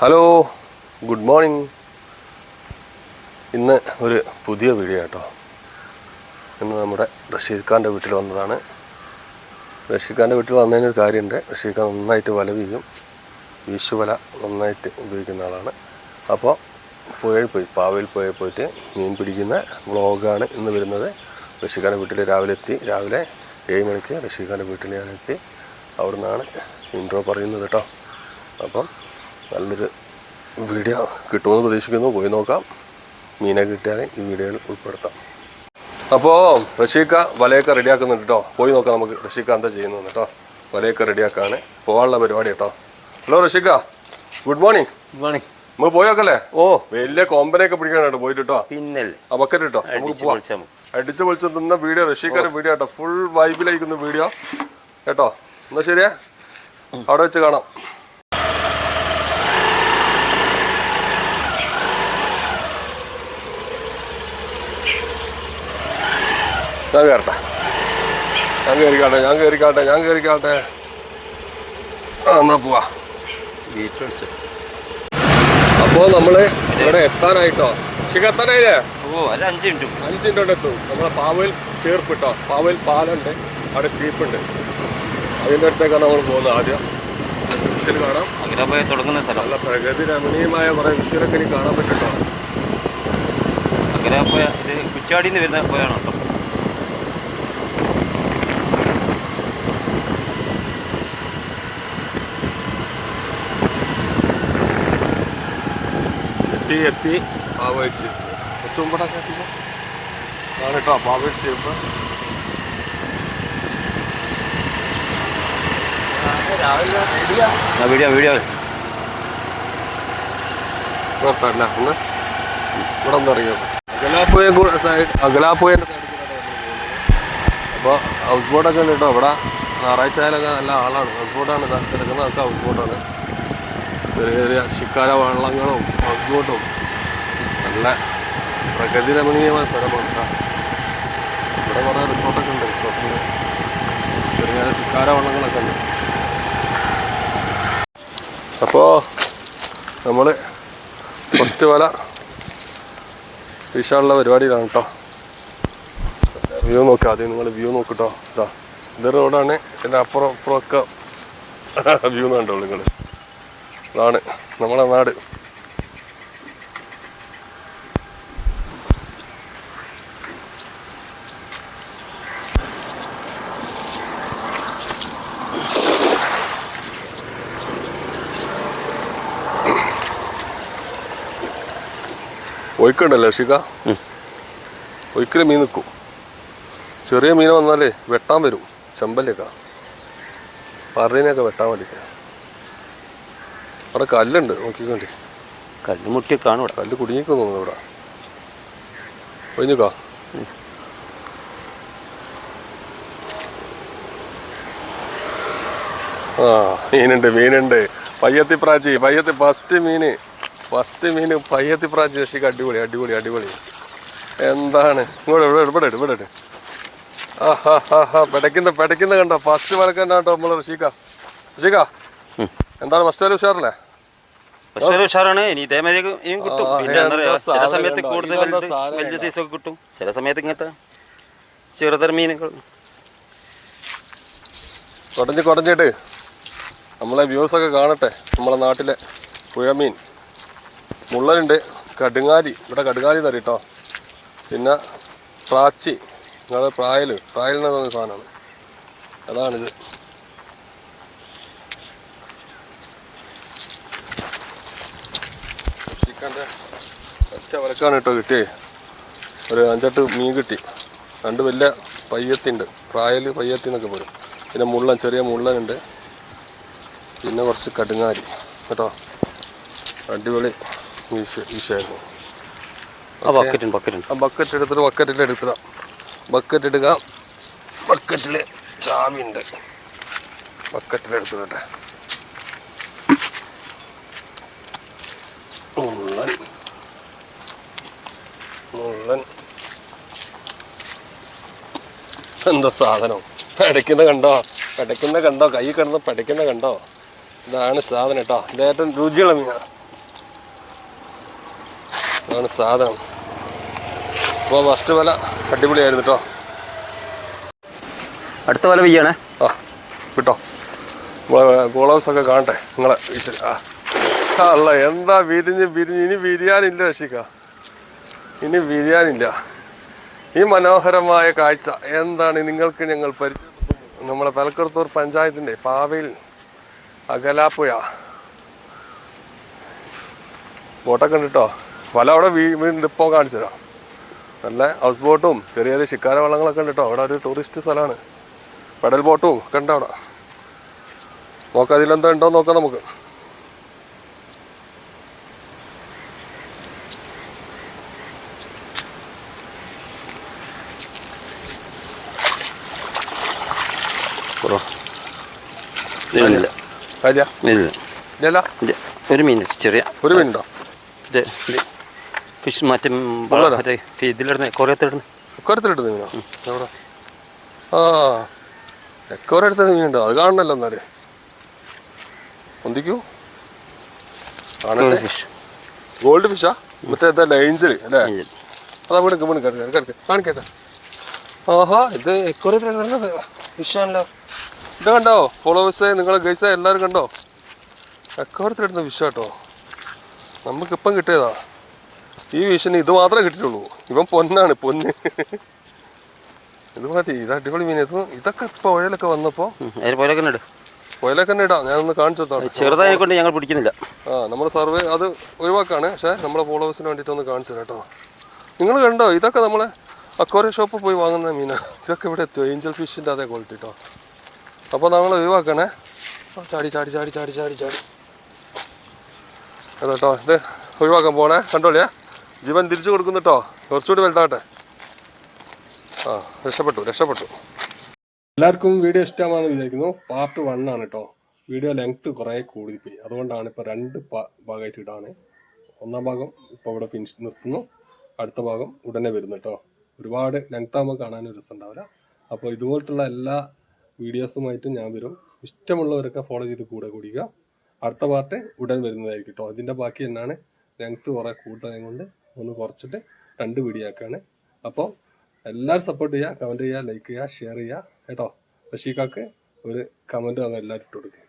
Hello good morning ഇന്ന് ഒരു പുതിയ വീഡിയോ കേട്ടോ ഇന്ന് നമ്മുടെ റഷീദ് ഖാന്റെ വീട്ടിൽ വന്നതാണ്. റഷീദ് ഖാന്റെ വീട്ടിൽ വന്നതിന് ഒരു കാര്യമുണ്ട്. റഷീദ് ഖാൻ നന്നായിട്ട് വല വീഴും. വീശുവല നന്നായിട്ട് ഉപയോഗിക്കുന്ന ആളാണ്. അപ്പോൾ പുഴയിൽ പോയി പാവയിൽ പുഴയിൽ പോയിട്ട് മീൻ പിടിക്കുന്ന വ്ളോഗാണ് ഇന്ന് വരുന്നത്. റഷീദ് ഖാന്റെ വീട്ടിൽ രാവിലെ എത്തി. രാവിലെ ഏഴ് മണിക്ക് റഷീദ് ഖാന്റെ വീട്ടിൽ ഞാനെത്തി അവിടെ നിന്നാണ് ഇൻട്രോ പറയുന്നത് കേട്ടോ. അപ്പം നല്ലൊരു വീഡിയോ കിട്ടുമെന്ന് പ്രതീക്ഷിക്കുന്നു. പോയി നോക്കാം. മീനെ കിട്ടിയാൽ ഈ വീഡിയോയിൽ ഉൾപ്പെടുത്താം. അപ്പോൾ റഷീക്ക വലയൊക്കെ റെഡിയാക്കുന്നുണ്ട് കേട്ടോ. പോയി നോക്കാം നമുക്ക് റഷീക്ക എന്താ ചെയ്യുന്നത് കേട്ടോ. വലയൊക്കെ റെഡിയാക്കാണ്. പോകാനുള്ള പരിപാടി കേട്ടോ. ഹലോ റഷീക്ക. Good morning. മണി നമുക്ക് പോയി നോക്കല്ലേ ഓ. വലിയ കൊമ്പനെയൊക്കെ പിടിക്കാനായിട്ട് പോയിട്ട് കേട്ടോ. പിന്നല്ലേ ആ ബക്കറ്റ് കേട്ടോ നമുക്ക് പോവാം. അടിച്ചു പൊളിച്ച് നിന്ന വീഡിയോ റഷീക്കാരുടെ വീഡിയോ കേട്ടോ. ഫുൾ വൈബിലായിരിക്കുന്ന വീഡിയോ. കേട്ടോ. എന്നാ ശരിയാ? അവിടെ വെച്ച് കാണാം. ഞാൻ കയറട്ടെ ഞാൻ കയറിക്കാട്ടെ ഞാൻ കയറിക്കാട്ടെ ഞാൻ കയറിക്കാട്ടെ ആ എന്നാ പോവാ. ഗേറ്റ് അടിച്ചു അപ്പോൾ നമ്മൾ ഇവിടെ എത്താനായിട്ടോ? ശിഖ എത്താനായില്ലേ അഞ്ച് മിനിറ്റ്. കൊണ്ട് എത്തും. നമ്മളെ പാവയിൽ ചേർപ്പ് കേട്ടോ പാവയിൽ പാലുണ്ട് അവിടെ ചീപ്പുണ്ട്. അതിന്റെ അടുത്തേക്കാണ് നമ്മൾ പോകുന്നത് ആദ്യം. വിഷ്വൽ കാണാം. തുടങ്ങുന്ന സ്ഥലം. നല്ല പ്രകൃതി രമണീയമായ കുറേ വിഷ്വലൊക്കെ ഇനി കാണാൻ പറ്റും കേട്ടോ നിന്ന് വരുന്ന പോയാണ് കേട്ടോ എത്തി പാവയിൽ ചേർപ്പ് കുറച്ച് മുമ്പടൊക്കെ കേട്ടോ ചേർപ്പ് ആ വീഡിയോ വീഡിയോ. കുഴപ്പമില്ല ഒന്ന്. ഇവിടെ ഒന്ന് ഇറങ്ങിയത് അഗലാപ്പുയ സൈഡ് അഗലാപ്പുയ അപ്പോൾ ഹൗസ് ബോട്ടൊക്കെ ഉണ്ട് കേട്ടോ ഇവിടെ. ഞായറാഴ്ച ആയാലൊക്കെ നല്ല ആളാണ്. ഹൗസ് ബോട്ടാണ് കിടക്കുന്നത് അതൊക്കെ ഹൗസ് ബോട്ടാണ്. ചെറിയ ചെറിയ ശിക്കാര വള്ളങ്ങളും അങ്ങോട്ടും. നല്ല പ്രകൃതി രമണീയമായ സ്ഥലമാണ് ഇവിടെ കുറേ റിസോർട്ടൊക്കെ ഉണ്ട് റിസോർട്ടിൽ ചെറിയ ചെറിയ ശിക്കാര വള്ളങ്ങളൊക്കെ ഉണ്ട്. അപ്പോൾ നമ്മൾ ഫസ്റ്റ് വല വിശാലുള്ള പരിപാടിയിലാണ് കേട്ടോ വ്യൂ നോക്കുക ആദ്യം നിങ്ങൾ വ്യൂ നോക്കിട്ടോ ഇതാ ഇത് റോഡാണ് ഇതിന്റെ അപ്പുറം അപ്പുറമൊക്കെ വ്യൂ കണ്ടോളൂ നിങ്ങൾ ഇതാണ് നമ്മളെ നാട്. ഒഴുക്കുണ്ടല്ലോ ഷിക. ഒഴുക്കിൽ മീൻ നിൽക്കും ചെറിയ മീൻ വന്നാലേ വെട്ടാൻ വരും. ചെമ്പല്ലൊക്കെ. പറയനെയൊക്കെ വെട്ടാൻ വേണ്ടിയിട്ട്. അവിടെ കല്ലുണ്ട്. നോക്കിക്കോണ്ടി കല്ലുമുട്ടി കാണും ഇവിടെ. കല്ല് കുടുങ്ങിക്കുന്നു ഇവിടെ. കഴിഞ്ഞുക്കാ ആ മീനുണ്ട് മീനുണ്ട്. പയ്യത്തി പ്രാച്ചി പയ്യത്തി ഫസ്റ്റ് മീന് ഫസ്റ്റ് മീന് പയ്യത്തി പ്രാച്ചി. രക്ഷിക്ക് അടിപൊളി അടിപൊളി അടിപൊളി. എന്താണ്? ഇങ്ങോട്ട് ഇവിടെ ഇവിടെ ഇവിടെ ഇവിടെ. ആ ഹാ ഹാ ഹാ പെടയ്ക്കുന്ന പെടയ്ക്കുന്ന കണ്ടോ? ഫസ്റ്റ് വലക്കണ്ട കേട്ടോ നമ്മൾ ഋഷിക്ക? ഋഷിക്ക? എന്താണ് ഫസ്റ്റ് വരെ ഉഷാറല്ലേ? ഒരു ഉഷാറാണ്. ഇനി ഇതേമാതിരി ഇനിയും കിട്ടും. പിന്നെ ചില സമയത്ത്? കൂടുതൽ വലിയ? സൈസൊക്കെ കിട്ടും. ചില സമയത്ത് ഇങ്ങനത്തെ ചെറുതര മീനുകൾ. കുടഞ്ഞ് കുടഞ്ഞിട്ട് നമ്മളെ വ്യൂസൊക്കെ കാണട്ടെ. നമ്മളെ നാട്ടിലെ പുഴമീൻ മുള്ളനുണ്ട് കടുങ്ങാലി. ഇവിടെ കടുങ്ങാലി തരും കേട്ടോ പിന്നെ പ്രാച്ചി. നിങ്ങളുടെ പ്രായൽ പ്രായൽ എന്ന് പറയുന്ന സാധനമാണ്. അതാണിത്. ഒറ്റ വലക്കാണ് കേട്ടോ കിട്ടിയേ. ഒരു അഞ്ചെട്ട് മീൻ കിട്ടി. രണ്ട് വലിയ പയ്യത്തിണ്ട്. പ്രായൽ പയ്യത്തി എന്നൊക്കെ പറയും. പിന്നെ മുള്ളൻ ചെറിയ മുള്ളനുണ്ട്. പിന്നെ കുറച്ച് കടുങ്ങാരി. കേട്ടോ? അടിപൊളി വീശ് വീശായിരുന്നു ആ ബക്കറ്റ് എടുത്തിട്ട് ബക്കറ്റിൽ എടുത്തിട. ബക്കറ്റ് എടുക്കുക ബക്കറ്റിൽ ഉണ്ട്. ബക്കറ്റിൽ എടുത്തിട്ടെ മുള്ളൻ എന്താ സാധനം? പിടയ്ക്കുന്ന കണ്ടോ? പിടയ്ക്കുന്ന കണ്ടോ? കൈ കിടന്ന് പിടയ്ക്കുന്ന കണ്ടോ? ഇതാണ് സാധനം കേട്ടോ. ഇത് ഏറ്റവും രുചിയുള്ള മീനാണ്. ഇതാണ് സാധനം. അപ്പോൾ ഫസ്റ്റ് വില അടിപൊളിയായിരുന്നു കേട്ടോ. അടുത്ത വല പെയ്യാണേ ആ കിട്ടോ നമ്മളെ ഫോളോവേഴ്സ് ഒക്കെ കാണട്ടെ. നിങ്ങളെ ആ. അല്ല എന്താ വിരിഞ്ഞ് വിരിഞ്ഞ്? ഇനി വിരിയാനില്ല രക്ഷിക്ക. ഇനി വിരിയാനില്ല ഈ മനോഹരമായ കാഴ്ച എന്താണ്? നിങ്ങൾക്ക് ഞങ്ങൾ പരിചയപ്പെടുത്തുന്നത് നമ്മുടെ തലക്കുറത്തൂർ പഞ്ചായത്തിന്റെ പാവയിൽ അകലാപ്പുഴ. ബോട്ടൊക്കെ ഉണ്ട് കേട്ടോ. വല അവിടെ വീ വീണ്ടും ഇപ്പോൾ കാണിച്ചു തരാം. നല്ല ഹൗസ് ബോട്ടും ചെറിയ ചെറിയ ശിക്കാര വള്ളങ്ങളൊക്കെ ഉണ്ട് കേട്ടോ. അവിടെ ഒരു ടൂറിസ്റ്റ് സ്ഥലമാണ്. പെഡൽ ബോട്ടും ഒക്കെ ഉണ്ട് അവിടെ. നോക്കാം അതിലെന്താ ഉണ്ടോ നോക്കാം നമുക്ക്. ഇല്ല. ഇല്ല. ഒരു മീൻ ചെറിയ. ഒരു ഇത് ഇത് ഫിഷ് മറ്റേ ഇതിലിടുന്ന കുറേത്തിടുന്ന എക്കോരത്തിലിട്ട് മീനോ? എവിടെ? ആ. എക്കോരെടുത്ത മീനുണ്ടോ? അത് കാണണല്ലോ എന്നാൽ. ഒന്നിക്കൂ കാണണ്ടേ ഫിഷ് ഗോൾഡ് ഫിഷാ മറ്റേ ഡേഞ്ചർ അല്ലേ? അതാ വീണ് വീണ് കിടക്കുക കിടക്കുക ആഹാ ഇത് എക്കോരത്തിലാണ് ഫിഷാണല്ലോ ഇത് കണ്ടോ? ഫോളോവേഴ്സേ നിങ്ങൾ ഗൈസ എല്ലാവരും കണ്ടോ? എക്കാലത്തിലിടുന്ന വിഷ കേട്ടോ നമുക്കിപ്പം കിട്ടിയതാ. ഈ വിഷന് ഇത് മാത്രമേ കിട്ടിയിട്ടുള്ളൂ. ഇവൻ പൊന്നാണ് പൊന്ന്. ഇത് മതി ഇത് അടിപൊളി മീൻ. ഇത് ഇതൊക്കെ ഇപ്പോൾ പുഴയിലൊക്കെ വന്നപ്പോൾ പുഴയിലൊക്കെ തന്നെ ഇടാം. ഞാനൊന്ന് കാണിച്ചു കൊടുത്താണ് ചെറുതായെ കൊണ്ട് ഞങ്ങൾ പിടിക്കുന്നില്ല. ആ നമ്മുടെ സർവേ അത് ഒഴിവാക്കാണ്. പക്ഷേ നമ്മുടെ ഫോളോവേഴ്സിന് വേണ്ടിയിട്ട് ഒന്ന് കാണിച്ചു തരാം കേട്ടോ. നിങ്ങൾ കണ്ടോ? ഇതൊക്കെ നമ്മളെ അക്വാറിയം ഷോപ്പിൽ പോയി വാങ്ങുന്ന മീനാണ് ഇതൊക്കെ ഇവിടെ എത്തുമോ ഏഞ്ചൽ ഫിഷിന്റെ അതേ ക്വാളിറ്റി കേട്ടോ അപ്പോൾ നമ്മൾ ഒഴിവാക്കണേ. ചാടി ചാടി ചാടി ചാടി ചാടി ചാടി. അതെട്ടോ ഇത് ഒഴിവാക്കാൻ പോണേ. കണ്ടോളിയാ? ജീവൻ തിരിച്ചു കൊടുക്കുന്നു കേട്ടോ കുറച്ചുകൂടി വലുതാട്ടെ ആ രക്ഷപ്പെട്ടു രക്ഷപ്പെട്ടു. എല്ലാവർക്കും വീഡിയോ ഇഷ്ടമാണെന്ന് വിചാരിക്കുന്നു. പാർട്ട് വൺ ആണ് കേട്ടോ വീഡിയോ ലെങ്ത് കുറേ കൂടിപ്പോയി അതുകൊണ്ടാണ് ഇപ്പോൾ രണ്ട് ഭാഗമായിട്ട് ഇടാണ്. ഒന്നാം ഭാഗം ഇപ്പോൾ ഇവിടെ ഫിനിഷ് നിർത്തുന്നു. അടുത്ത ഭാഗം ഉടനെ വരുന്നു കേട്ടോ ഒരുപാട് ലെങ്ത് ആകുമ്പോൾ കാണാൻ ഒരു രസം ഉണ്ടാവില്ല. അപ്പോൾ ഇതുപോലത്തുള്ള എല്ലാ വീഡിയോസുമായിട്ടും ഞാൻ വരും. ഇഷ്ടമുള്ളവരൊക്കെ ഫോളോ ചെയ്ത് കൂടെ കൂടിക്കുക. അടുത്ത പാർട്ട് ഉടൻ വരുന്നതായിരിക്കും കേട്ടോ അതിന്റെ ബാക്കി എന്നാണ് ലെങ്ത് കുറേ കൂടുതലായത് കൊണ്ട് ഒന്ന് കുറച്ചിട്ട് രണ്ട് വീഡിയോ ആക്കാണ്. അപ്പോൾ എല്ലാവരും സപ്പോർട്ട് ചെയ്യുക കമന്റ് ചെയ്യുക ലൈക്ക് ചെയ്യുക ഷെയർ ചെയ്യുക കേട്ടോ. ഋഷിക്കാക്ക് ഒരു കമന്റ് അങ്ങ് എല്ലാവരും ഇട്ട് കൊടുക്കുക